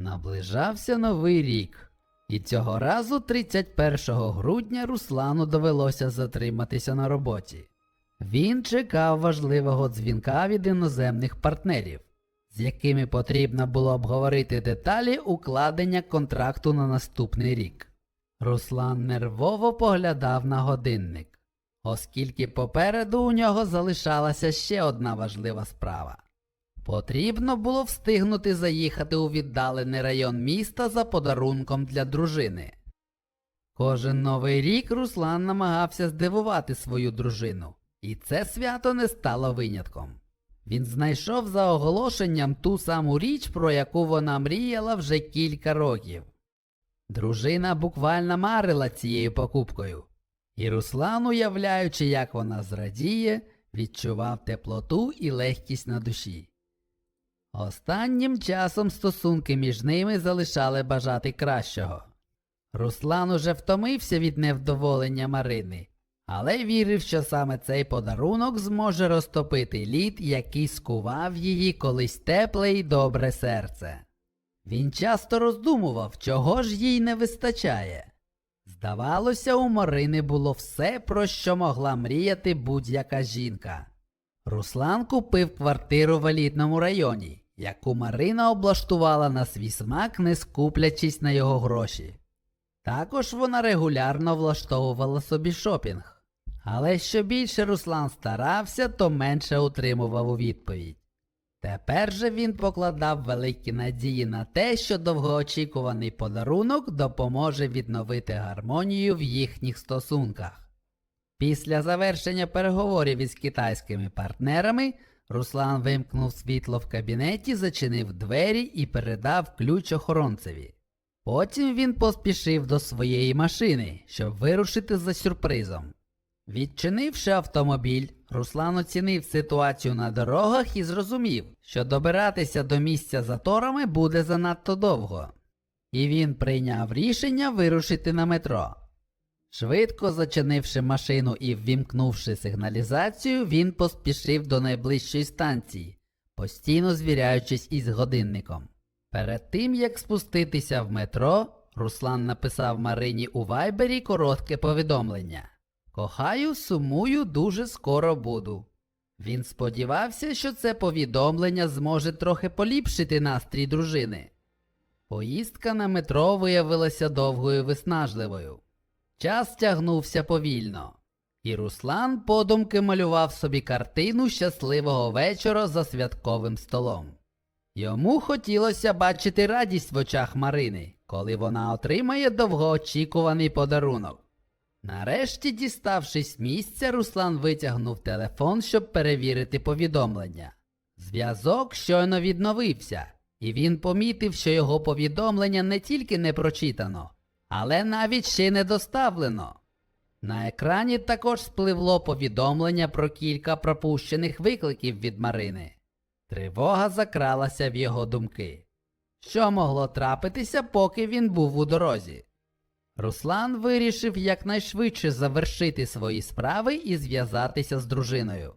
Наближався новий рік, і цього разу, 31 грудня, Руслану довелося затриматися на роботі. Він чекав важливого дзвінка від іноземних партнерів, з якими потрібно було обговорити деталі укладення контракту на наступний рік. Руслан нервово поглядав на годинник, оскільки попереду у нього залишалася ще одна важлива справа. Потрібно було встигнути заїхати у віддалений район міста за подарунком для дружини. Кожен новий рік Руслан намагався здивувати свою дружину, і це свято не стало винятком. Він знайшов за оголошенням ту саму річ, про яку вона мріяла вже кілька років. Дружина буквально марила цією покупкою, і Руслан, уявляючи, як вона зрадіє, відчував теплоту і легкість на душі. Останнім часом стосунки між ними залишали бажати кращого. Руслан уже втомився від невдоволення Марини, але вірив, що саме цей подарунок зможе розтопити лід, який скував її колись тепле й добре серце. Він часто роздумував, чого ж їй не вистачає. Здавалося, у Марини було все, про що могла мріяти будь-яка жінка. Руслан купив квартиру в елітному районі, яку Марина облаштувала на свій смак, не скуплячись на його гроші. Також вона регулярно влаштовувала собі шопінг. Але що більше Руслан старався, то менше отримував у відповідь. Тепер же він покладав великі надії на те, що довгоочікуваний подарунок допоможе відновити гармонію в їхніх стосунках. Після завершення переговорів із китайськими партнерами Руслан вимкнув світло в кабінеті, зачинив двері і передав ключ охоронцеві. Потім він поспішив до своєї машини, щоб вирушити за сюрпризом. Відчинивши автомобіль, Руслан оцінив ситуацію на дорогах і зрозумів, що добиратися до місця заторами буде занадто довго. І він прийняв рішення вирушити на метро. Швидко зачинивши машину і ввімкнувши сигналізацію, він поспішив до найближчої станції, постійно звіряючись із годинником. Перед тим як спуститися в метро, Руслан написав Марині у вайбері коротке повідомлення. Кохаю, сумую, дуже скоро буду. Він сподівався, що це повідомлення зможе трохи поліпшити настрій дружини. Поїздка на метро виявилася довгою виснажливою. Час тягнувся повільно, і Руслан подумки малював собі картину щасливого вечора за святковим столом. Йому хотілося бачити радість в очах Марини, коли вона отримає довгоочікуваний подарунок. Нарешті, діставшись місця, Руслан витягнув телефон, щоб перевірити повідомлення. Зв'язок щойно відновився, і він помітив, що його повідомлення не тільки не прочитано, але навіть ще не доставлено. На екрані також спливло повідомлення про кілька пропущених викликів від Марини. Тривога закралася в його думки. Що могло трапитися, поки він був у дорозі? Руслан вирішив якнайшвидше завершити свої справи і зв'язатися з дружиною.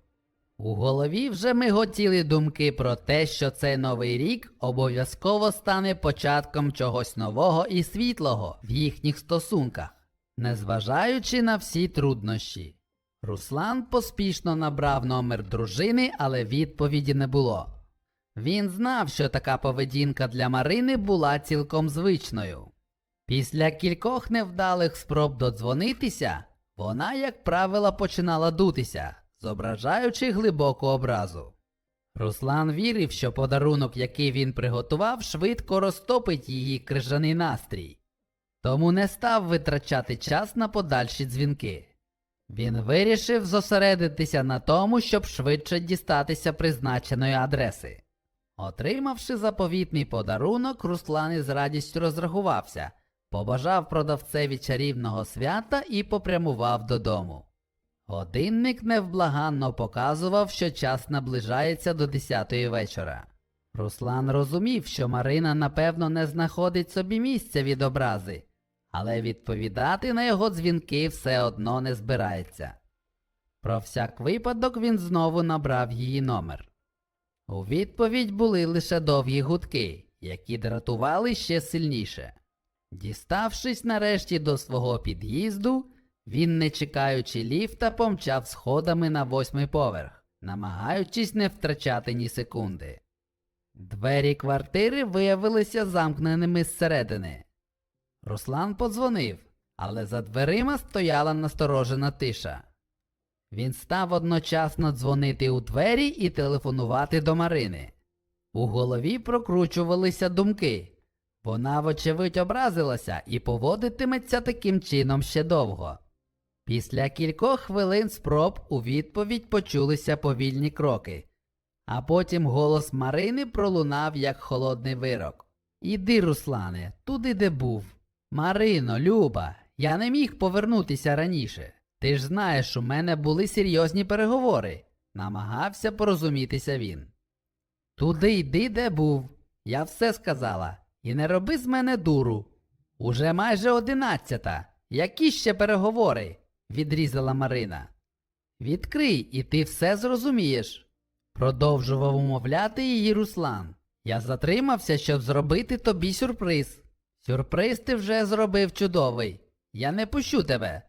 У голові вже миготіли думки про те, що цей новий рік обов'язково стане початком чогось нового і світлого в їхніх стосунках, незважаючи на всі труднощі. Руслан поспішно набрав номер дружини, але відповіді не було. Він знав, що така поведінка для Марини була цілком звичною. Після кількох невдалих спроб додзвонитися, вона, як правило, починала дутися, зображаючи глибоку образу. Руслан вірив, що подарунок, який він приготував, швидко розтопить її крижаний настрій, тому не став витрачати час на подальші дзвінки. Він вирішив зосередитися на тому, щоб швидше дістатися призначеної адреси. Отримавши заповітний подарунок, Руслан із радістю розрахувався, побажав продавцеві чарівного свята і попрямував додому. Годинник невблаганно показував, що час наближається до 10 вечора. Руслан розумів, що Марина напевно не знаходить собі місця від образи, але відповідати на його дзвінки все одно не збирається. Про всяк випадок він знову набрав її номер. У відповідь були лише довгі гудки, які дратували ще сильніше. Діставшись нарешті до свого під'їзду, він, не чекаючи ліфта, помчав сходами на восьмий поверх, намагаючись не втрачати ні секунди. Двері квартири виявилися замкненими зсередини. Руслан подзвонив, але за дверима стояла насторожена тиша. Він став одночасно дзвонити у двері і телефонувати до Марини. У голові прокручувалися думки. Вона, вочевидь, образилася і поводитиметься таким чином ще довго. Після кількох хвилин спроб у відповідь почулися повільні кроки, а потім голос Марини пролунав як холодний вирок. Іди, Руслане, туди, де був. Марино, Люба, я не міг повернутися раніше. Ти ж знаєш, у мене були серйозні переговори, намагався порозумітися він. Туди йди, де був. Я все сказала. І не роби з мене дуру. Уже майже одинадцята. Які ще переговори? Відрізала Марина. Відкрий, і ти все зрозумієш. Продовжував умовляти її Руслан. Я затримався, щоб зробити тобі сюрприз. Сюрприз ти вже зробив чудовий. Я не пущу тебе,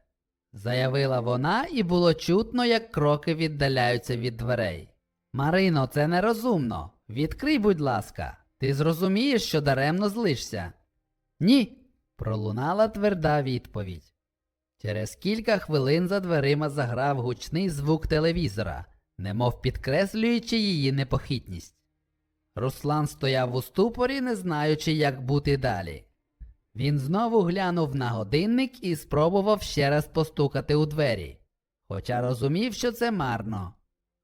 заявила вона, і було чутно, як кроки віддаляються від дверей. Марино, це нерозумно. Відкрий, будь ласка, ти зрозумієш, що даремно злишся. Ні. пролунала тверда відповідь. Через кілька хвилин за дверима заграв гучний звук телевізора, немов підкреслюючи її непохитність. Руслан стояв у ступорі, не знаючи, як бути далі. Він знову глянув на годинник і спробував ще раз постукати у двері, хоча розумів, що це марно.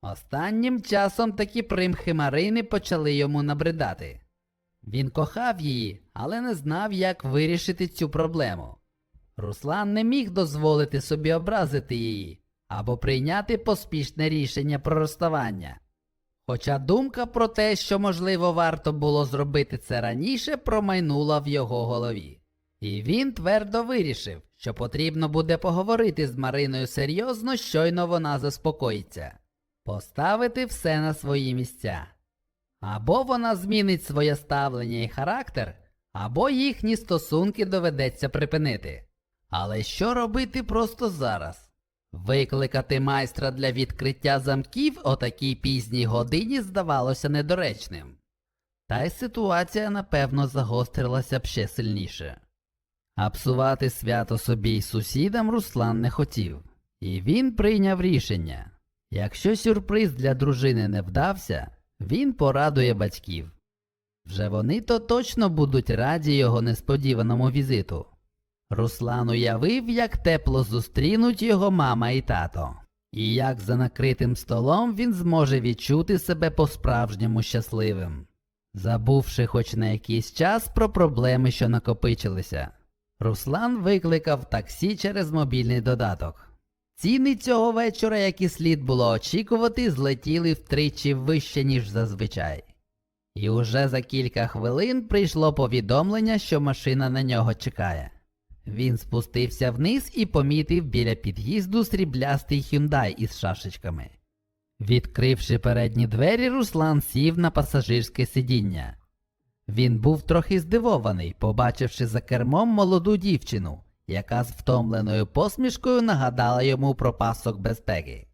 Останнім часом такі примхи Марини почали йому набридати. Він кохав її, але не знав, як вирішити цю проблему. Руслан не міг дозволити собі образити її або прийняти поспішне рішення про розставання. Хоча думка про те, що, можливо, варто було зробити це раніше, промайнула в його голові. І він твердо вирішив, що потрібно буде поговорити з Мариною серйозно, щойно вона заспокоїться, поставити все на свої місця. Або вона змінить своє ставлення і характер, або їхні стосунки доведеться припинити. Але що робити просто зараз? Викликати майстра для відкриття замків о такій пізній годині здавалося недоречним. Та й ситуація, напевно, загострилася б ще сильніше. А псувати свято собі й сусідам Руслан не хотів, і він прийняв рішення якщо сюрприз для дружини не вдався, він порадує батьків. Вже вони то точно будуть раді його несподіваному візиту. Руслан уявив, як тепло зустрінуть його мама і тато, і як за накритим столом він зможе відчути себе по-справжньому щасливим, забувши хоч на якийсь час про проблеми, що накопичилися. Руслан викликав таксі через мобільний додаток. Ціни цього вечора, як і слід було очікувати, злетіли втричі вище, ніж зазвичай. І уже за кілька хвилин прийшло повідомлення, що машина на нього чекає. Він спустився вниз і помітив біля під'їзду сріблястий хюндай із шашечками. Відкривши передні двері, Руслан сів на пасажирське сидіння. Він був трохи здивований, побачивши за кермом молоду дівчину, яка з втомленою посмішкою нагадала йому про пасок безпеки.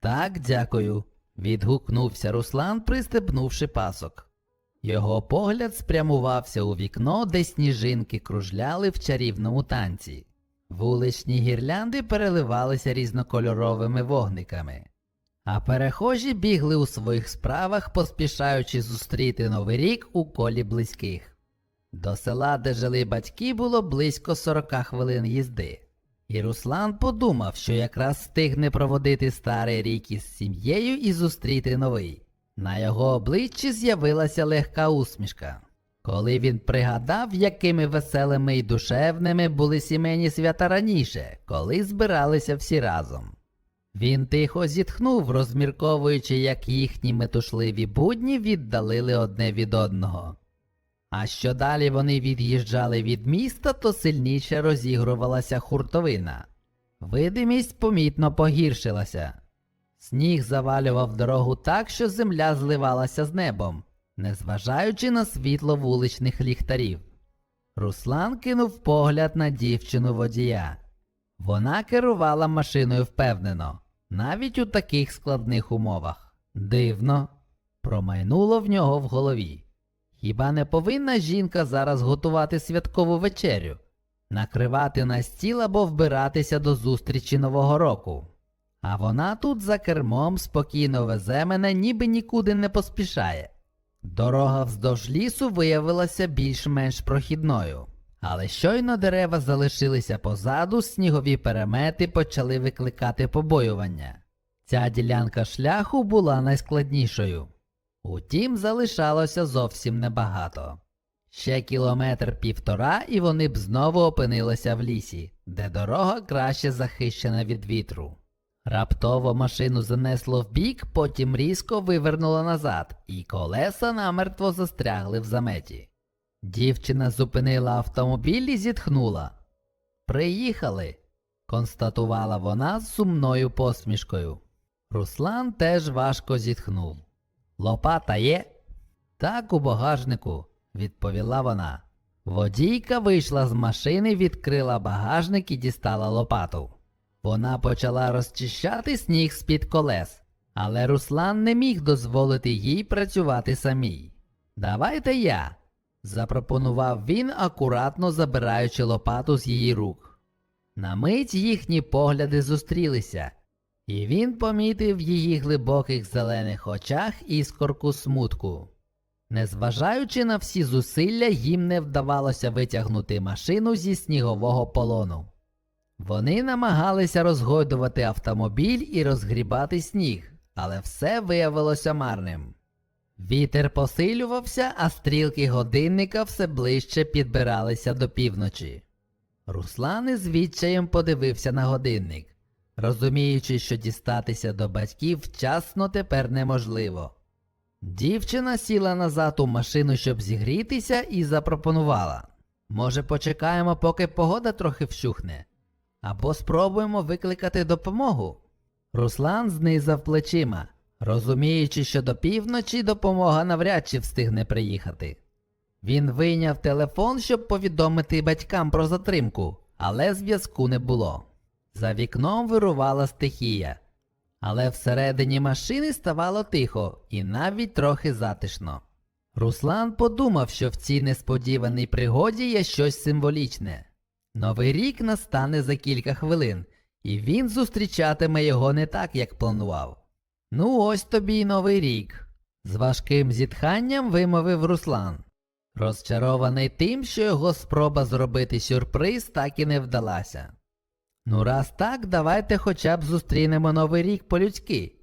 Так, дякую, відгукнувся Руслан, пристебнувши пасок. Його погляд спрямувався у вікно, де сніжинки кружляли в чарівному танці. Вуличні гірлянди переливалися різнокольоровими вогниками, а перехожі бігли у своїх справах, поспішаючи зустріти новий рік у колі близьких. До села, де жили батьки, було близько 40 хвилин їзди, і Руслан подумав, що якраз встигне проводити старий рік із сім'єю і зустріти новий. На його обличчі з'явилася легка усмішка. Коли він пригадав, якими веселими і душевними були сімейні свята раніше, коли збиралися всі разом. Він тихо зітхнув, розмірковуючи, як їхні метушливі будні віддалили одне від одного. А що далі вони від'їжджали від міста, то сильніше розігрувалася хуртовина. Видимість помітно погіршилася. Сніг завалював дорогу так, що земля зливалася з небом, незважаючи на світло вуличних ліхтарів. Руслан кинув погляд на дівчину водія. Вона керувала машиною впевнено, навіть у таких складних умовах. Дивно, промайнуло в нього в голові. Хіба не повинна жінка зараз готувати святкову вечерю, накривати на стіл або вбиратися до зустрічі Нового року? А вона тут за кермом спокійно везе мене, ніби нікуди не поспішає. Дорога вздовж лісу виявилася більш-менш прохідною, але щойно дерева залишилися позаду, снігові перемети почали викликати побоювання. Ця ділянка шляху була найскладнішою. Утім, залишалося зовсім небагато. Ще кілометр півтора, і вони б знову опинилися в лісі, де дорога краще захищена від вітру. Раптово машину занесло вбік, потім різко вивернуло назад, і колеса намертво застрягли в заметі. Дівчина зупинила автомобіль і зітхнула. Приїхали, констатувала вона з сумною посмішкою. Руслан теж важко зітхнув. Лопата є? Так, у багажнику, відповіла вона. Водійка вийшла з машини, відкрила багажник і дістала лопату. Вона почала розчищати сніг з-під колес, але Руслан не міг дозволити їй працювати самій. Давайте я, запропонував він, акуратно забираючи лопату з її рук. На мить їхні погляди зустрілися, і він помітив в її глибоких зелених очах іскорку смутку. Незважаючи на всі зусилля, їм не вдавалося витягнути машину зі снігового полону. Вони намагалися розгойдувати автомобіль і розгрібати сніг, але все виявилося марним. Вітер посилювався, а стрілки годинника все ближче підбиралися до півночі. Руслан із відчаєм подивився на годинник, розуміючи, що дістатися до батьків вчасно тепер неможливо. Дівчина сіла назад у машину, щоб зігрітися, і запропонувала Може, почекаємо, поки погода трохи вщухне, або спробуємо викликати допомогу. Руслан знизав плечима, розуміючи, що до півночі допомога навряд чи встигне приїхати. Він вийняв телефон, щоб повідомити батькам про затримку, але зв'язку не було. За вікном вирувала стихія, але всередині машини ставало тихо і навіть трохи затишно. Руслан подумав, що в цій несподіваній пригоді є щось символічне. Новий рік настане за кілька хвилин, і він зустрічатиме його не так, як планував. Ну, ось тобі й новий рік. З важким зітханням вимовив Руслан, розчарований тим, що його спроба зробити сюрприз так і не вдалася. Ну, раз так, давайте хоча б зустрінемо новий рік по-людськи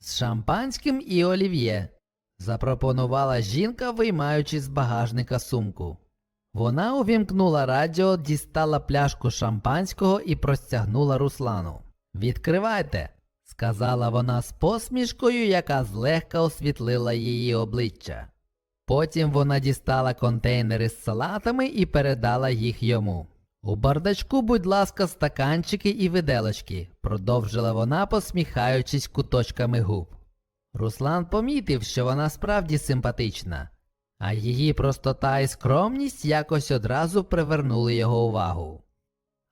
з шампанським і олів'є, запропонувала жінка, виймаючи з багажника сумку. Вона увімкнула радіо, дістала пляшку шампанського і простягнула Руслану. Відкривайте, сказала вона з посмішкою, яка злегка освітлила її обличчя. Потім вона дістала контейнери з салатами і передала їх йому. У бардачку, будь ласка, стаканчики і виделочки, продовжила вона, посміхаючись куточками губ. Руслан помітив, що вона справді симпатична, а її простота і скромність якось одразу привернули його увагу.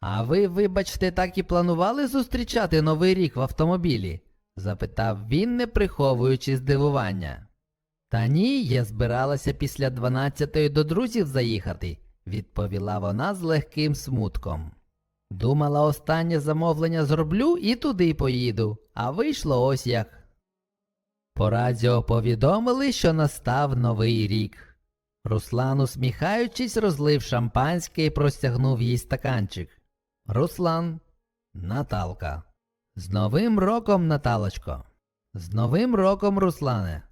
А ви, вибачте, так і планували зустрічати новий рік в автомобілі? запитав він, не приховуючи здивування. Та ні, я збиралася після дванадцятої до друзів заїхати, відповіла вона з легким смутком. Думала, останнє замовлення зроблю і туди поїду, а вийшло ось як. По радіо повідомили, що настав новий рік. Руслан, усміхаючись, розлив шампанське і простягнув їй стаканчик. Руслан, Наталка. З Новим роком, Наталочко. З Новим роком, Руслане.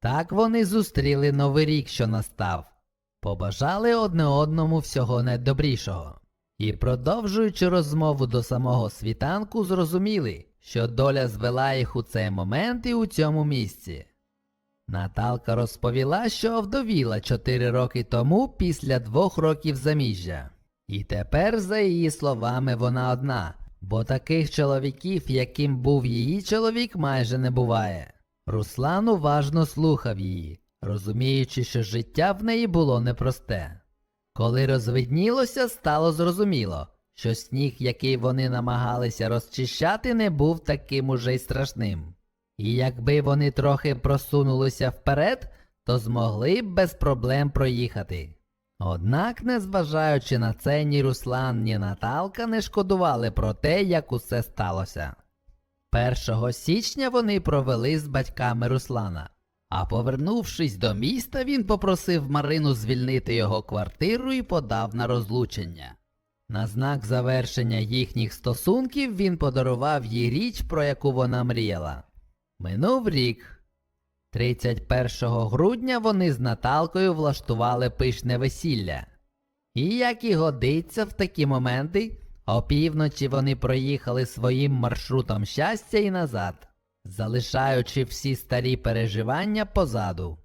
Так вони зустріли новий рік, що настав. Побажали одне одному всього найдобрішого. І, продовжуючи розмову до самого світанку, зрозуміли, що доля звела їх у цей момент і у цьому місці. Наталка розповіла, що овдовіла чотири роки тому після двох років заміжжя. І тепер, за її словами, вона одна, бо таких чоловіків, яким був її чоловік, майже не буває. Руслан уважно слухав її, розуміючи, що життя в неї було непросте. Коли розвиднілося, стало зрозуміло, що сніг, який вони намагалися розчищати, не був таким уже й страшним. І якби вони трохи просунулися вперед, то змогли б без проблем проїхати. Однак, незважаючи на це, ні Руслан, ні Наталка не шкодували про те, як усе сталося. 1 січня вони провели з батьками Руслана, а повернувшись до міста, він попросив Марину звільнити його квартиру і подав на розлучення. На знак завершення їхніх стосунків він подарував їй річ, про яку вона мріяла. Минув рік. 31 грудня вони з Наталкою влаштували пишне весілля. І як і годиться в такі моменти, опівночі вони проїхали своїм маршрутом щастя і назад, залишаючи всі старі переживання позаду.